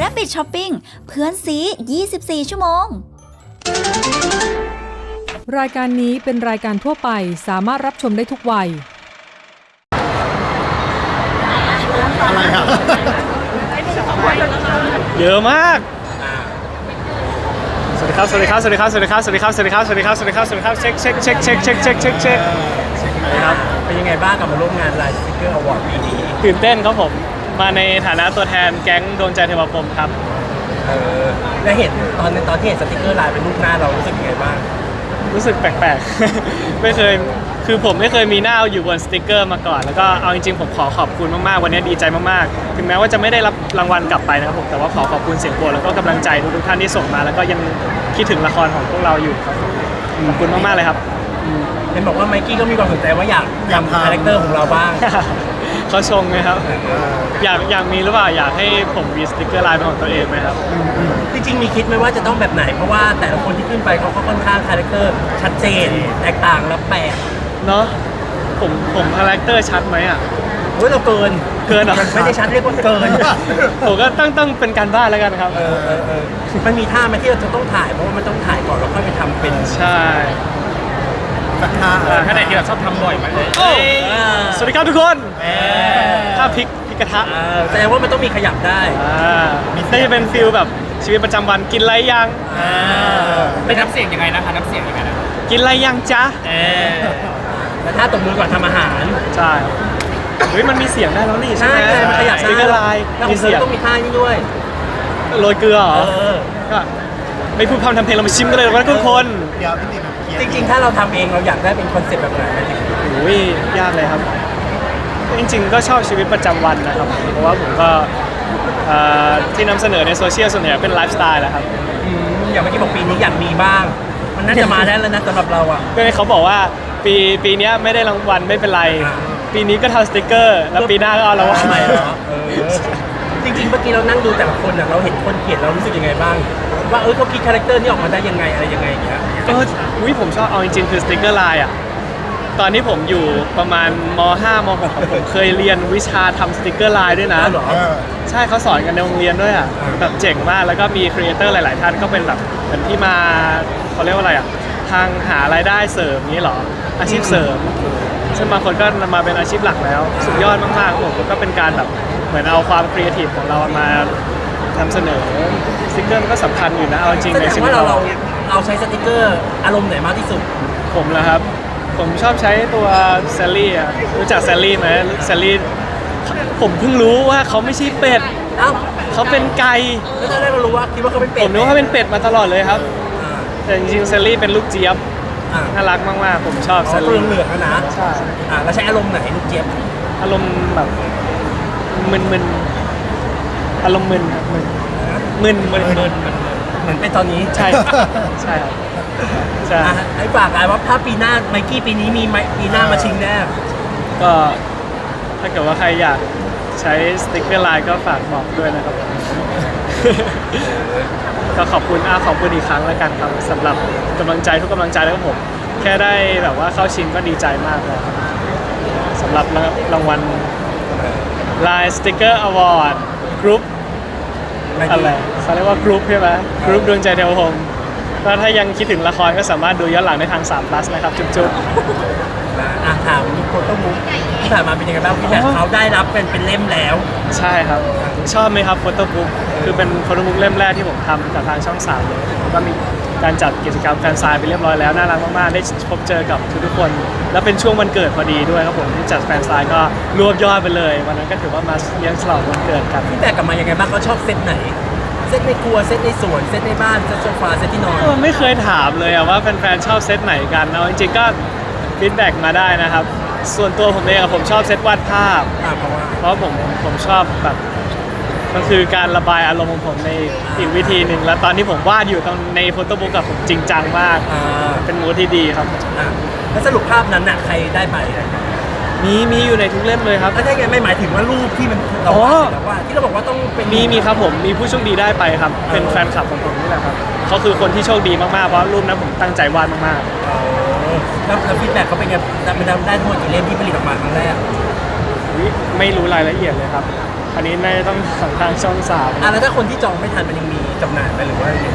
Rabbit Shopping เพื่อนซี 24 ชั่วโมง รายการนี้เป็นรายการทั่วไปสามารถรับชมได้ทุกวัย อะไรอะ เยอะมาก สวัสดีครับ สวัสดีครับ สวัสดีครับ สวัสดีครับ สวัสดีครับ สวัสดีครับ สวัสดีครับ สวัสดีครับ สวัสดีครับ เช็คเช็คเช็คเช็คเช็คเช็คเช็คเช็ คเช็คครับเป็นยังไงบ้างกับมาร่วมงานไลน์สติ๊กเกอร์อวอร์ดปีนี้ตื่นเต้นครับผม มาในฐานะตัวแทนแก๊งดวงใจเทวพรหมครับ เออและเห็นตอนตอนที่เห็นสติ๊กเกอร์ไลน์เป็นรูปหน้าเรารู้สึกยังไงบ้างรู้สึกแปลกๆ ไม่เคย คือผมไม่เคยมีหน้าอยู่บนสติกเกอร์มาก่อน แล้วก็เอาจริงๆ ผมขอขอบคุณมากๆ วันนี้ดีใจมากๆ ถึงแม้ว่าจะไม่ได้รับรางวัลกลับไปนะครับผม แต่ว่าขอขอบคุณเสียงโหวตแล้วก็กำลังใจทุกๆท่านที่ส่งมา แล้วก็ยังคิดถึงละครของพวกเราอยู่ครับผมขอบคุณมากๆเลยครับ เห็นบอกว่าไมกี้ก็มีความสนใจว่าอยากทำคาแรคเตอร์ของเราบ้าง เขาชงไหมครับ อยากอยากมีหรือเปล่าอยากให้ผมมีสติกเกอร์ไลน์เป็นของตัวเองไหมครับ จริงๆมีคิดไหมว่าจะต้องแบบไหน เพราะว่าแต่ละคนที่ขึ้นไปเขาก็ค่อนข้างคาแรคเตอร์ชัดเจน แตกต่างและแปลกเนาะผมผมคาแรคเตอร์ชัดไหมอะ เฮ้ยเราเกินเกินเหรอ ไม่ได้ชัดเรียกว่าเกิน ผมก็ตั้งตั้งเป็นการบ้านแล้วกันครับ เออเออเออมันมีท่าไหมที่เราจะต้องถ่ายเพราะว่ามันต้องถ่ายก่อนแล้วค่อยไปทำเป็น ใช่ สักท่าถ้าไหนที่เราชอบทำบ่อยไหมเออสวัสดีครับทุกคนเออถ้าพริกพริกกระทะเออแสดงว่ามันต้องมีขยับได้อ่าน่าจะเป็นฟิลแบบชีวิตประจำวันกินอะไรยังอ่าเป็นน้ำเสียงยังไงนะคะน้ำเสียงยังไงนะกินอะไรยังจ๊ะเออแล้วถ้าตบมือก่อนทำอาหารใช่เฮ้ยมันมีเสียงได้แล้วนี่ใช่ไหมใช่มันขยับสติ๊กเกอร์ไลน์แล้วขมีองเธเสียองต้องมีท่านี้ด้วยโรยเกลือเหรเอออก็ ไม่พูดพร่ำทำเพลงเรามาชิมกันเลยนะทุกคนเดี๋ยวพี่ติ๋มเคลียร์จริงๆ ถ้าเราทำเองเราอยากได้เป็นคอนเซ็ปต์แบบไหนหมายถึงโอ้ยยากเลยครับ จริงๆ ก็ชอบชีวิตประจำวันนะครับ เพราะว่าผมก็เอ่อที่นำเสนอในโซเชียลส่วนใหญ่เป็นไลฟ์สไตล์แหละครับ อืมอย่างเมื่อกี้บอกปีนี้อยากมีบ้าง มันน่าจะมาได้แล้วนะสำหรับเราอะ ก็เลยเขาบอกว่าปีปีเนี้ยไม่ได้รางวัลไม่เป็นไร อ่า ปีนี้ก็ทำสติกเกอร์ แล้วปีหน้าก็เอารางวัลทำไมเหรอเออ จริงๆเมื่อกี้เรานั่งดูแต่ละคนอะเราเห็นคนเขียนเรารู้สึกยังไงบ้าง ว่าเออเขาคิดคาแรคเตอร์นี่ออกมาได้ยังไงอะไรยังไงอย่างเงี้ยก็อุ้ยผมชอบเอาจริงๆคือสติกเกอร์ไลน์อะตอนที่ผมอยู่ประมาณม 5 ม6อะผมเคยเรียนวิชาทำสติกเกอร์ไลน์ด้วยนะ อ้าวเหรอเออใช่เขาสอนกันในโรงเรียนด้วยอะอ่า แบบเจ๋งมากแล้วก็มีครีเอเตอร์หลาย ๆ ท่านก็เป็นแบบเหมือนที่มาเขาเรียกว่าอะไรอะทางหารายได้เสริมนี้เหรออาชีพเสริมซึ่งบางคนก็นำมาเป็นอาชีพหลักแล้ว สุดยอดมากๆครับผมก็เป็นการแบบ เหมือนเอาความครีเอทีฟของเรามานำเสนอสติกเกอร์มันก็สำคัญอยู่นะเอาจริงแสในดงชีวิว่าตเราเราเราเราใช้สติกเกอร์อารมณ์ไหนมากที่สุด ผมนะครับ ผมชอบใช้ตัวแซลลี่อะรู้จักแซลลี่ไหมแซลลี่ผมเพิ่งรู้ว่าเขาไม่ใช่เป็ดเอ้าเขาเป็นไก่แล้วตอนแรกเรารู้ว่าคิดว่าเขาเป็นเป็ผดมนึกว่าเขาเป็นเป็ดมาตลอดเลยครับ อ่าแต่จริงๆแซลลี่เป็นลูกเจี๊ยบอ่าน่ารักมากๆ ผมชอบอ๋แซอลตัวลี่เหลืองๆอะนะ ใช่ อ่าแล้วใช้อารมณ์ไหนลูกเจี๊ยบอารมณ์แบบ มึนๆอารมณ์มึนครับมึนมึนมึนมึนมึนเหมือนเป็นตอนนี้ใช่ใช่ครับใช่อะไอ้ฝากกันว่าถ้าปีหน้าไมกี้ปีนี้มีไมปีหน้ามาชิงแน่ก็ถ้าเกิดว่าใครอยากใช้สติ๊กเกอร์ไลน์ก็ฝากบอกด้วยนะครับ ก็ขอบคุณอาขอบคุณอีกครั้งแล้วกันครับสำหรับกำลังใจทุกกำลังใจแล้วก็ผม แค่ได้แบบว่าเข้าชิงก็ดีใจมากแล้วครับสำหรับรางวัล Line Sticker Award Group อะไรเขาเรียกว่ากรุ๊ปใช่ไหมกรุ๊ปดวงใจเทวพรหมก็ถ้ายังคิดถึงละครก็สามารถดูย้อนหลังได้ทาง3 plus นะครับ จุ๊บนะอะถามโคโต้บุ๊กที่ผ่านมาเป็นยังไงบ้างพี่แต่อ๋อเขาได้รับเป็นเป็นเล่มแล้ว ๆ ใช่ครับ ชอบไหมครับโฟโต้บุ๊กคือเป็นโฟโต้บุ๊กเล่มแรกที่ผมทำกับทางช่องสามเลยก็มี การจัดกิจกรรมแฟนซายไปเรียบร้อยแล้วน่ารักมากๆได้พบเจอกับทุกๆคน แล้วเป็นช่วงวันเกิดพอดีด้วยครับผมที่จัดแฟนซายก็รวบยอดไปเลยวันนั้นก็ถือว่ามาเลี้ยงฉลองวันเกิดกันพี่แต่กลับมายังไงบ้างเขาชอบเซตไหน เซตในครัวเซตในสวนเซตในบ้านเซตโซฟาเซตที่นอนเออไม่เคยถามเลยอะว่าแฟนๆชอบเซตไหนกันเอาจริงๆก็ฟีดแบ็กมาได้นะครับส่วนตัวผมเองอะผมชอบเซตวาดภาพ อะเพราะว่าเพราะผมผมชอบแบบ มันคือการระบายอารมณ์ของผมในอีกวิธีหนึ่งแล้วตอนที่ผมวาดอยู่ตอนในโฟโต้บุ๊กกับผมจริงจังมาก อ่าเป็นมูดที่ดีครับ อะแล้วสรุปภาพนั้นน่ะใครได้ไปมีมีอยู่ในทุกเล่มเลยครับ ถ้าใช่ไงไม่หมายถึงว่ารูปที่มันเราอ๋อ วาดเสร็จแล้วว่าที่เราบอกว่าต้องเป็น มีมีครับผมมีผู้โชคดีได้ไปครับ เป็นเออแฟนคลับของผมนี่แหละครับเขาคือคนที่โชคดีมากๆเพราะรูปนั้นผมตั้งใจวาดมากอ๋อแล้วแล้วฟีดแบ็กเขาเป็นไงได้ได้ได้ทั้งหมดกี่เล่มที่ผลิตออกมาครั้งแรกๆไม่รู้รายละเอียดเลยครับ อันนี้น่าจะต้องสังทางช่องสามอะแล้วถ้าคนที่จองไม่ทันมันยังมีจำหน่ายไหมหรือว่ายังไง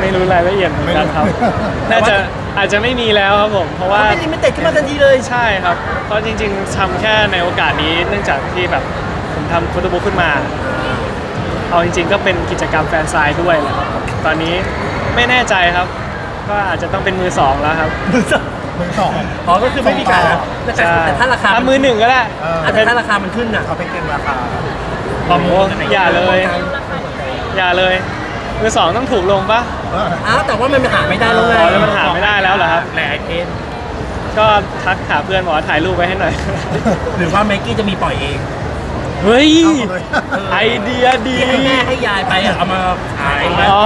ไม่รู้รายละเอียดเหมือนกันครับ ไม่รู้ น่าจะอาจจะไม่มีแล้วครับผมเพราะว่า ไม่ได้ไม่เตะขึ้นมาทันทีเลย ใช่ครับ เพราะจริงๆทำแค่ในโอกาสนี้ เนื่องจากที่แบบผมทำโฟโต้บุ๊กขึ้นมา เอาจริงๆ ก็เป็นกิจกรรมแฟนไซน์ด้วยแหละครับ ตอนนี้ไม่แน่ใจครับ ก็อาจจะต้องเป็นมือสองแล้วครับ มือสอง อ๋อก็คือไม่มีขายแล้วแต่ใช่แต่ถ้าราคาอะมือหนึ่งก็ได้เอออะแต่ถ้าราคามันขึ้นอะ เขาไปเก็งราคาโอ้โหอย่าเลย อย่าเลยมือสองต้องถูกลงปะเออ อ้าวแต่ว่ามันหาไม่ได้แล้วไงอ๋อแล้วมันหาไม่ได้แล้วเหรอครับแหล่เทนก็ทักหาเพื่อนบอกว่าถ่ายรูปไว้ให้หน่อย หรือว่าแม็กกี้จะมีปล่อยเองเฮ้ย เอาเลย ไอเดียดีที่ให้แม่ให้ยายไปอะเอามาขายไหมอ๋อ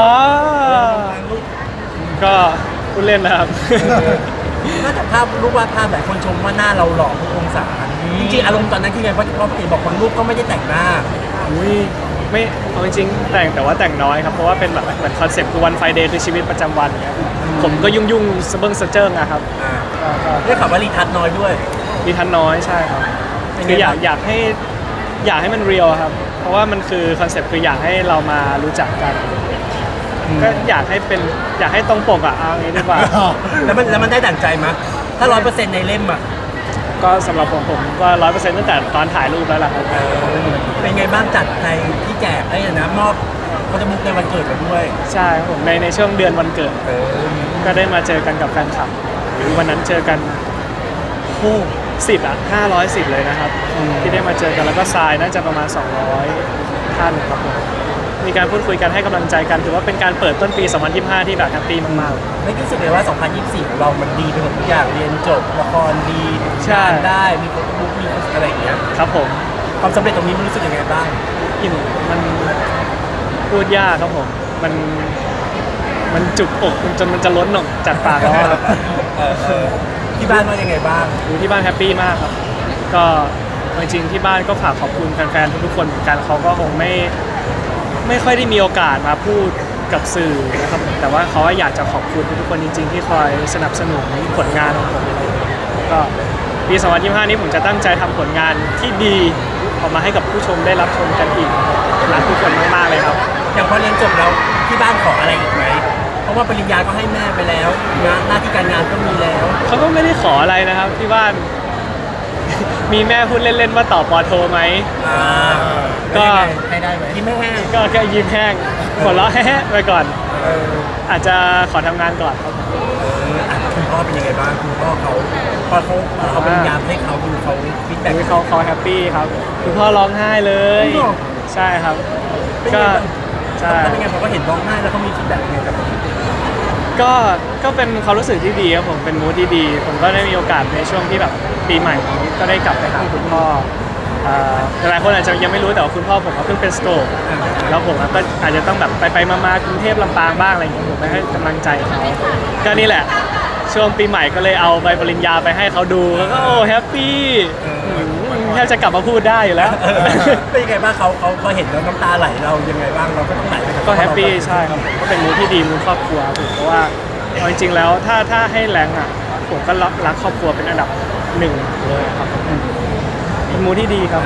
ก็พูดเล่นนะครับ นอกจากภาพรูปวาดภาพหลายคนชมว่าหน้าเราหล่อทุกองศาจริงๆอารมณ์ตอนนั้นคือไงเพราะเพราะเห็นบอกบางรูปก็ไม่ได้แต่งหน้า อุ้ยไม่เอาจริงๆแต่งแต่ว่าแต่งน้อยครับ เพราะว่าเป็นแบบเหมือนคอนเซ็ปต์คือวันไฟเดย์คือชีวิตประจำวันเนี่ยผมก็ยุ่งยุ่งๆสะเบิ้งสะเจิ้งนะครับอ่า ก็ก็ได้ข่าวว่ารีทัชน้อยด้วย มีทันน้อยใช่ครับเป็นไงคืออยากบ้าง อยากให้อยากให้มันเรียลครับ เพราะว่ามันคือคอนเซ็ปต์คืออยากให้เรามารู้จักกัน ก็อยากให้เป็นอยากให้ตรงปกอะเอางี้ดีกว่า แล้วมันแล้วมันได้ดั่งใจมั้ยถ้าร้อยเปอร์เซ็นต์ในเล่มอะก็สำหรับผมผมก็ร้อยเปอร์เซ็นต์ตั้งแต่ตอนถ่ายรูปแล้วล่ะครับเออเป็นไงบ้างจัดในที่แจกไอ้นะมอบเขาจะมุกในวันเกิดเราด้วยใช่ครับผมในในช่วงเดือนวันเกิด เออก็ได้มาเจอกันกับแฟนคลับหรือวันนั้นเจอกันโอ้สิบอะห้าร้อยสิบเลยนะครับ ที่ได้มาเจอกันแล้วก็ทรายน่าจะประมาณ 200 ท่านครับผม มีการพูดคุยกันให้กำลังใจกันถือว่าเป็นการเปิดต้นปี 2025 ที่แบบแฮปปี้มากไม่รู้สึกเลยว่า 2024 ของเรา มันดีไปหมดทุกอย่าง เรียนจบ ละครดีใช่ งานได้ มีโฟโต้บุ๊กมีอะไรอย่างเงี้ยๆครับผมความสำเร็จตรงนี้มันรู้สึกยังไงบ้าง อิ่มมันพูดยากครับผม มันมันจุกอกจนมันจะล้นออกจากปากแล้วอะครับ เออเออที่บ้านว่ายังไงบ้าง อยู่ที่บ้านแฮปปี้มากครับ ก็จริงๆที่บ้านก็ฝากขอบคุณแฟนๆทุกๆคนเหมือนกันเขาก็คงไม่ ไม่ค่อยได้มีโอกาสมาพูดกับสื่อนะครับผมแต่ว่าเขาอยากจะขอบคุณทุกๆคนจริง ๆ ที่คอยสนับสนุนผลงานของผมก็ปี 2025 นี้ผมจะตั้งใจทำผลงานที่ดีออกมาให้กับผู้ชมได้รับชมกันอีกรักทุกคนมากๆเลยครับ อย่างพอเรียนจบแล้วที่บ้านขออะไรอีกไหมเพราะว่าปริญญาก็ให้แม่ไปแล้วงานหน้าที่การงานก็มีแล้วเขาก็ไม่ได้ขออะไรนะครับที่บ้าน มีแม่พูดเล่นๆว่าต่อปอโทไหม อ่าก็ ให้ได้ไหมที่แม่ให้ก็แค่ยิ้มแห้งหัวเราะแห้ไปก่อนเอออาจจะขอทำงานก่อนครับเอออะคุณพ่อเป็นยังไงบ้างคุณพ่อเขาพอเขาเอาปริญญาให้เขาดูเขาฟีดแบ็กอุ๊ยเขาเขาแฮปปี้ครับคุณพ่อร้องไห้เลย จริงเหรอ ใช่ครับ เป็นไงก็บ้างใช่แล้วเป็นไงผมก็เห็นร้องไห้แล้วเขามีฟีดแบ็กยังไงกับ ก็ก็เป็นความรู้สึกที่ดีครับผมเป็นมูดที่ดี ผมก็ได้มีโอกาสในช่วงที่แบบปีใหม่นี้ก็ได้กลับไปหาคุณพ่ออ่าหลายคนอาจจะยังไม่รู้แต่ว่าคุณพ่อผมเขาเพิ่งเป็นสโตรกแล้วผมก็อาจจะต้องแบบไปไปๆมาๆกรุงเทพลำปางบ้างอะไรอย่างเงี้ยผมไปให้กำลังใจเขาก็นี่แหละ ช่วงปีใหม่ก็เลยเอาใบปริญญาไปให้เขาดูแล้วก็โอ้แฮปปี้ แทบจะกลับมาพูดได้อยู่แล้วเออเป็นยังไงบ้างเขาเขาเขาเห็นแล้วน้ำตาไหลเรายังไงบ้างเราก็ต้องไหลไปกับก็เขาแฮปปี้ใช่ครับผมก็เป็นมูดที่ดีมูดครอบครัวผมเพราะว่าเอาจริงๆแล้วถ้าถ้าให้แรงอะผมก็รักรักครอบครัวเป็นอันดับหนึ่งเลยครับเป็นมูดที่ดีครับ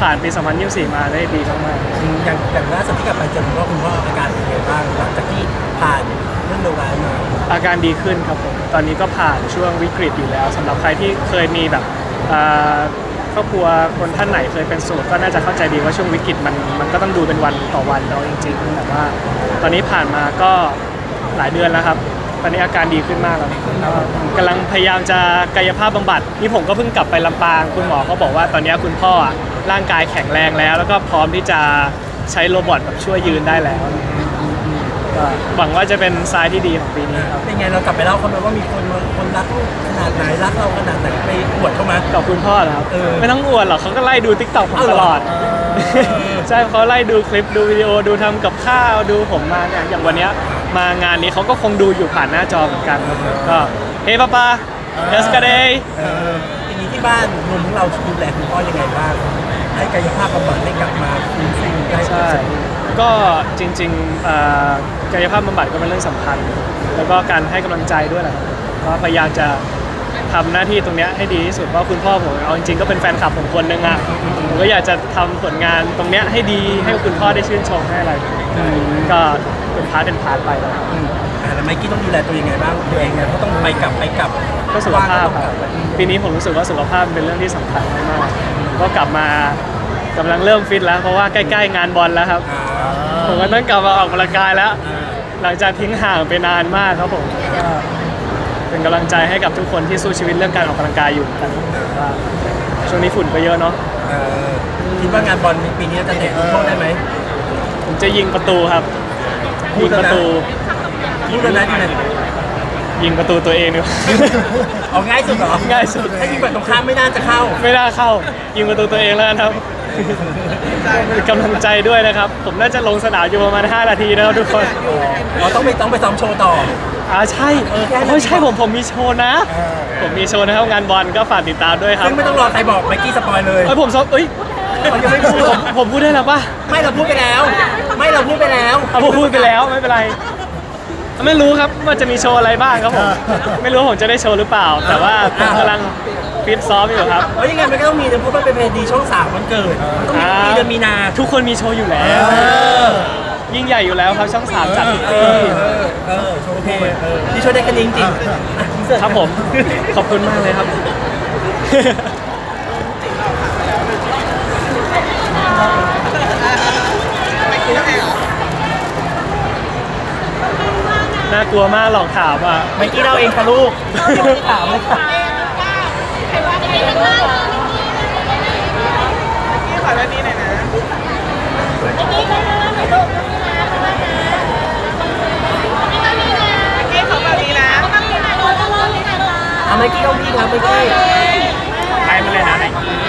ผ่านปี 2024 มาได้ดีมากอืมอย่างอย่างล่าสุดที่กลับไปเจอคุณพ่อคุณพ่ออาการเป็นยังไงบ้างหลังจากที่ผ่านเรื่องโรคร้ายมาๆอาการดีขึ้นครับผมตอนนี้ก็ผ่านช่วงวิกฤตอยู่แล้วสำหรับใครที่เคยมีแบบอ่า ครอบครัวคนท่านไหนเคยเป็นโสดก็น่าจะเข้าใจดีว่าช่วงวิกฤตมันมันก็ต้องดูเป็นวันต่อวันเราจริงๆแต่ว่า ตอนนี้ผ่านมาก็หลายเดือนแล้วครับ ตอนนี้อาการดีขึ้นมากแล้วกำลังพยายามจะกายภาพบำบัดนี่ผมก็เพิ่งกลับไปลำปางคุณหมอเขาบอกว่าตอนนี้คุณพ่อร่างกายแข็งแรงแล้ว แล้วก็พร้อมที่จะใช้โรบอทแบบช่วยยืนได้แล้ว หวังว่าจะเป็นทรายที่ดีของปีนี้ครับ เป็นไงเรากลับไปเล่าเขาไหมว่ามีคนมาคนรักลูกขนาดไหนรักเราขนาดไหนไปอวดเขาไหมกับคุณพ่อเหรอครับ เออ ไม่ต้องอวดหรอกเขาก็ไล่ดูทิกตอกผมเอาเหรตอลอด ใช่เขาไล่ดูคลิปดูวิดีโอดูทำกับข้าวดูผมมาเนี่ยอย่างวันเนี้ยมางานนี้เขาก็คงดูอยู่ผ่านหน้าจอเหมือนกันครับผมก็เฮ้ป้าป้า yesterday เออทีนี้ที่บ้านรวมทั้งเราดูแลคุณพ่อยังไงบ้าง ให้กายภาพบำบัดให้กลับมาฟื้นฟูได้ใช่ ก็จริงๆเอ่อกายภาพบำบัดก็เป็นเรื่องสำคัญ แล้วก็การให้กำลังใจด้วยแหละครับก็พยายามจะทำหน้าที่ตรงเนี้ยให้ดีที่สุดเพราะคุณพ่อผมเอาจริงๆก็เป็นแฟนคลับผมคนหนึงอะผมก็อยากจะทำผลงานตรงเนี้ยให้ดีให้คุณพ่อได้ชื่นชมให้อะไรก็เป็นพาร์ทเป็นพาร์ทไปแล้ว อืมอะแล้วไมค์กี้ต้องดูแลตัวเองไงบ้างตัวเองไงเพราะต้องไปกลับไปกลับก็สุขภาพว่งคก็รับต้องกลับ ปีนี้ผมรู้สึกว่าสุขภาพเป็นเรื่องที่สำคัญมากๆ ก็กลับมากำลังเริ่มฟิตแล้ว เพราะว่าใกล้ๆงานบอลแล้วครับอ่าผมก็ต้องกลับมาออกกำลังกายแล้วอ่าหลังจากทิ้งห่างไปนานมากครับผมก็เป็นกำลังใจให้กับทุกคนที่สู้ชีวิตเรื่องการออกกำลังกายอยู่กันว่าช่วงนี้ฝุ่นก็เยอะเนาะเออคิดว่างานบอลปีนี้จะเตะโทษได้ไหมผมจะยิงประตูครับพูยิดงแล้วปนะระตู พูดกันนะที่นั่น ยิงประตูตัวเองดีกว่า เอาง่ายสุดเหรอง่ายสุด ถ้ายิงแบบตรงข้ามไม่น่าจะเข้า ไม่น่าเข้า ยิงประตูตัวเองแล้วกันครับเป็นกำลังใจด้วยนะครับ ผมน่าจะลงสนามอยู่ประมาณ 5 นาทีนะครับทุกคนอ๋อต้องไปต้องไปซ้อมโชว์ต่อ อ่าใช่เออแค่นั้น โอ้ยใช่ผมผมมีโชว์นะ ผมมีโชว์นะครับงานบอลก็ฝากติดตามด้วยครับซึ่งไม่ต้องรอใครบอกไมค์กี้สปอยเลย เอ้ยผมซ้อมเอ้ยมันยังไม่พูด ผมผมพูดได้แล้วป่ะไม่เราพูดไปแล้ว ไม่เราพูดไปแล้ว เอาผมพูดไปแล้วไม่เป็นไร ไม่รู้ครับว่าจะมีโชว์อะไรบ้างครับผม ไม่รู้ว่าผมจะได้โชว์หรือเปล่า แต่ว่าผมกำลังฟิตซ้อมอยู่ครับเอ้ยยังไงมันก็ต้องมีนะเพราะมันเป็นเพลงดีช่องสามมันเกิดมันต้องมีอ่า ปีเดือนมีนาทุกคนมีโชว์อยู่แล้วเออยิ่งใหญ่อยู่แล้วครับช่องสามจัดทุกเอปีอเออเออโอเคเออที่ช่วยได้แค่นี้จริงๆอะอินเสิร์ตครับผม ขอบคุณมากเลยครับน่ น่ากลัวมากหลอกถามอะ เมื่อกี้เราเองค่ะลูกเราไม่ใครว่ามเลยค่ะเอาเมื่อกี้ต้องพี่ครับเมื่อกี้ ไปมาเลยนะ